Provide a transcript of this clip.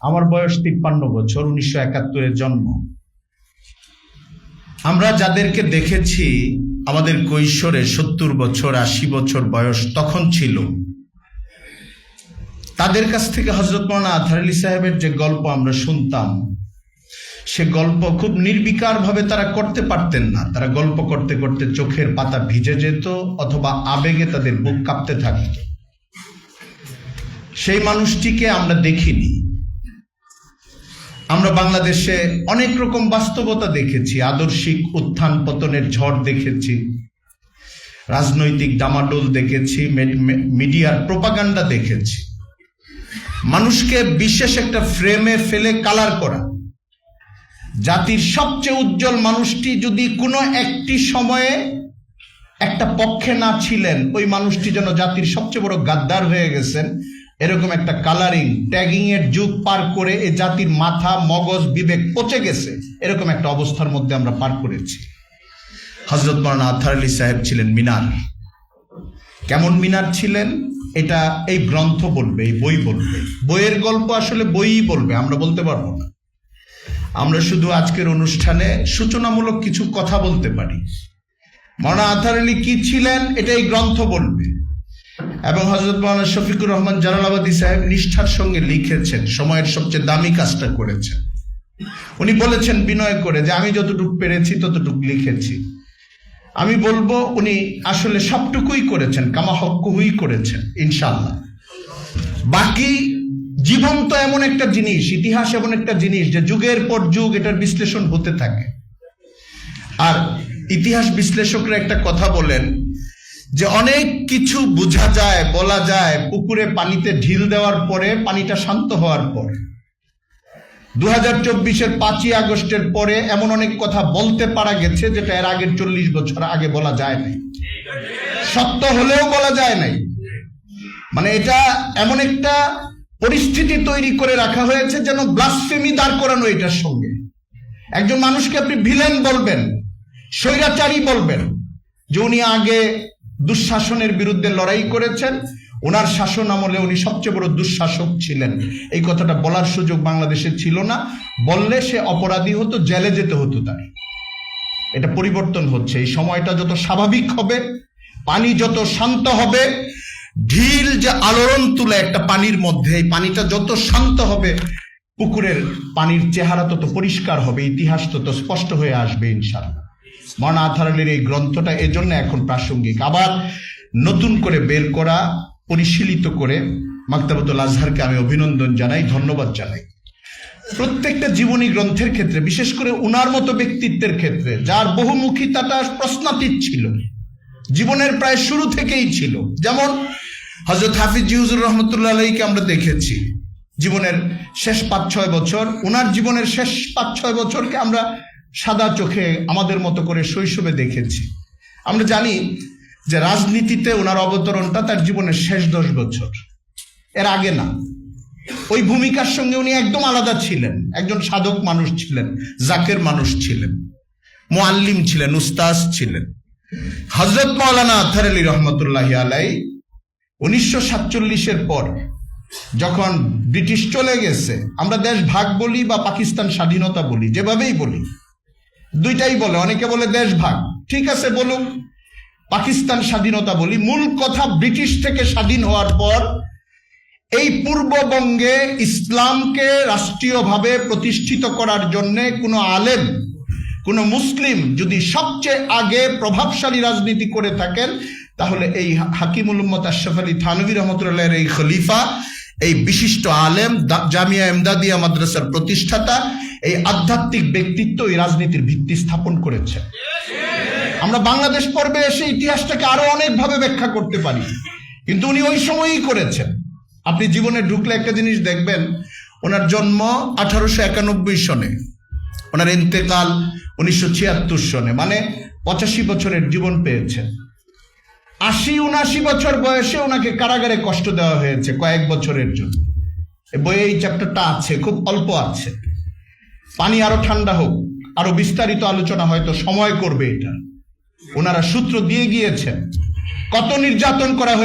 আমার বয়স তিপ্পান্ন বছর, উনিশশো একাত্তরের জন্ম। আমরা যাদেরকে দেখেছি, আমাদের কৈশোরে সত্তর বছর, আশি বছর বয়স তখন ছিল। তাদের কাছ থেকে হজরত মৌলানা আথার আলী সাহেবের যে গল্প আমরা শুনতাম, সে গল্প খুব নির্বিকার ভাবে তারা করতে পারতেন না। তারা গল্প করতে করতে চোখের পাতা ভিজে যেত অথবা আবেগে তাদের বুক কাঁপতে থাকত। সেই মানুষটিকে আমরা দেখিনি। আমরা বাংলাদেশে অনেক রকম বাস্তবতা দেখেছি, আদর্শিক উত্থান পতনের ঝড় দেখেছি, রাজনৈতিক ডামাডোল দেখেছি মিডিয়ার প্রপাগান্ডা দেখেছি। মানুষকে বিশেষ একটা ফ্রেমে ফেলে কালার করা। জাতির সবচেয়ে উজ্জ্বল মানুষটি যদি কোনো একটি সময়ে একটা পক্ষে না ছিলেন, ওই মানুষটি যেন জাতির সবচেয়ে বড় গাদ্দার হয়ে গেছেন এরকম একটা কালারিং ট্যাগিং এর যুগ পার করে এ জাতির মাথা, মগজ, বিবেক পচে গেছে। এরকম একটা অবস্থার মধ্যে আমরা পার করেছি। হজরত মৌলানা আথার আলী সাহেব ছিলেন মিনার। কেমন মিনার ছিলেন? এটা এই গ্রন্থ বলবে, এই বই বলবে। বইয়ের গল্প আসলে বইই বলবে, আমরা বলতে পারব না। আমরা শুধু আজকের অনুষ্ঠানে সূচনামূলক কিছু কথা বলতে পারি। মৌলানা আথার আলী কি ছিলেন? এটা এই গ্রন্থ বলবে। এবং হজরত মৌলানা শফিকুর রহমান জালালাবাদী সাহেব নিষ্ঠার সঙ্গে লিখেছেন, সময়ের সবচেয়ে দামি কাজটা করেছেন। উনি বলেছেন বিনয় করে যে, আমি যতটুকু পেরেছি, ততটুকু লিখেছি। আমি বলব, উনি আসলে সবটুকুই করেছেন, কামা হকুই করেছেন ইনশাল্লাহ বাকি জীবন তো এমন একটা জিনিস, ইতিহাস এমন একটা জিনিস যে, যুগের পর যুগ এটার বিশ্লেষণ হতে থাকে। আর ইতিহাস বিশ্লেষকরা একটা কথা বলেন যে অনেক কিছু বোঝা যায়, বলা যায়, পুকুরে পানিতে ঢিল দেওয়ার পরে পানিটা শান্ত হওয়ার পর। দু হাজার চব্বিশের পাঁচই আগস্টের পরে এমন অনেক কথা বলতে পারা গেছে যেটা এর আগের চল্লিশ বছর আগে বলা যায় নাই। সত্য হলেও বলা যায় নাই। মানে এটা এমন একটা পরিস্থিতি তৈরি করে রাখা হয়েছে যেন ব্লাসফেমি দাঁড় করানো এটার সঙ্গে। একজন মানুষকে আপনি ভিলেন বলবেন, স্বৈরাচারী বলবেন যে উনি আগে দুঃশাসনের বিরুদ্ধে লড়াই করেছেন। ওনার শাসন আমলে উনি সবচেয়ে বড় দুঃশাসক ছিলেন। এই কথাটা বলার সুযোগ বাংলাদেশে ছিল না। বললে সে অপরাধী হতো, জেলে যেতে হতো তার। এটা পরিবর্তন হচ্ছে। এই সময়টা যত স্বাভাবিক হবে, পানি যত শান্ত হবে, ঢিল যে আলোড়ন তুলে একটা পানির মধ্যে, এই পানিটা যত শান্ত হবে, পুকুরের পানির চেহারা তত পরিষ্কার হবে, ইতিহাস তত স্পষ্ট হয়ে আসবে ইনশাল্লাহ মনা আথার এই গ্রন্থটা এজন্য এখন প্রাসঙ্গিক। আবার নতুন করে বের করা, পরিশীলিত করে মাক্তাবতুল আজহারকে আমি অভিনন্দন জানাই, ধন্যবাদ জানাই। প্রত্যেকটা জীবনী গ্রন্থের ক্ষেত্রে, বিশেষ করে উনার মতো ব্যক্তিত্বের ক্ষেত্রে, যার বহুমুখিতাটা প্রশ্নাতীত ছিল, জীবনের প্রায় শুরু থেকেই ছিল। যেমন হজরত হাফিজ জিউজুর রহমতুল্লাহ আলাইকে আমরা দেখেছি, জীবনের শেষ পাঁচ ছয় বছর ওনার জীবনের শেষ পাঁচ ছয় বছরকে আমরা সাদা চোখে আমাদের মতো করে শৈশবে দেখেছি। আমরা জানি যে রাজনীতিতে ওনার অবতরণটা তার জীবনের শেষ দশ বছর। এর আগে না। ওই ভূমিকার সঙ্গে উনি একদম আলাদা ছিলেন। একজন সাধক মানুষ ছিলেন, জাকের মানুষ ছিলেন, মোয়াল্লিম ছিলেন, উস্তাজ ছিলেন। হজরত মৌলানা আথার আলী রহমতুল্লাহ আলাই উনিশশো সাতচল্লিশের পর যখন ব্রিটিশ চলে গেছে, আমরা দেশ ভাগ বলি বা পাকিস্তান স্বাধীনতা বলি, যেভাবেই বলি। দুইটাই বলে, অনেকে বলে দেশ ভাগ ঠিক আছে বলুক পাকিস্তান স্বাধীনতা বলি, মূল কথা ব্রিটিশ থেকে স্বাধীন হওয়ার পর এই পূর্ববঙ্গে ইসলামকে রাষ্ট্রীয়ভাবে প্রতিষ্ঠিত করার জন্য কোনো আলেম, কোনো মুসলিম যদি সবচেয়ে আগে প্রভাবশালী রাজনীতি করে থাকেন, তাহলে এই হাকিমুল উম্মত আশরাফ আলী থানভী রহমতুল্লাহের এই খলিফা, এই বিশিষ্ট আলেম জামিয়া এমদাদিয়া মাদ্রাসার প্রতিষ্ঠাতা এই আধ্যাত্মিক ব্যক্তিত্ব এই রাজনীতির ভিত্তি স্থাপন করেছে। আমরা বাংলাদেশ পর্বে এসে ইতিহাসটাকে আরও অনেকভাবে ব্যাখ্যা করতে পারি। কিন্তু উনি ওই সময়ই করেছেন। আপনি জীবনে ঢুকলে একটা জিনিস দেখবেন, ওনার জন্ম আঠারোশো একানব্বই সনে। ওনার ইন্তেকাল উনিশশো ছিয়াত্তর সনে মানে পঁচাশি বছরের জীবন পেয়েছেন। আশি উনাশি বছর বয়সে ওনাকে কারাগারে কষ্ট দেওয়া হয়েছে কয়েক বছরের জন্য। বইয়ে এই চ্যাপ্টারটা আছে, খুব অল্প আছে। পানি আরও ঠান্ডা হোক, আরও বিস্তারিত আলোচনা হয়তো সময় করবে এটা। ওনারা সূত্র দিয়ে গিয়েছেন, কত নির্যাতন করা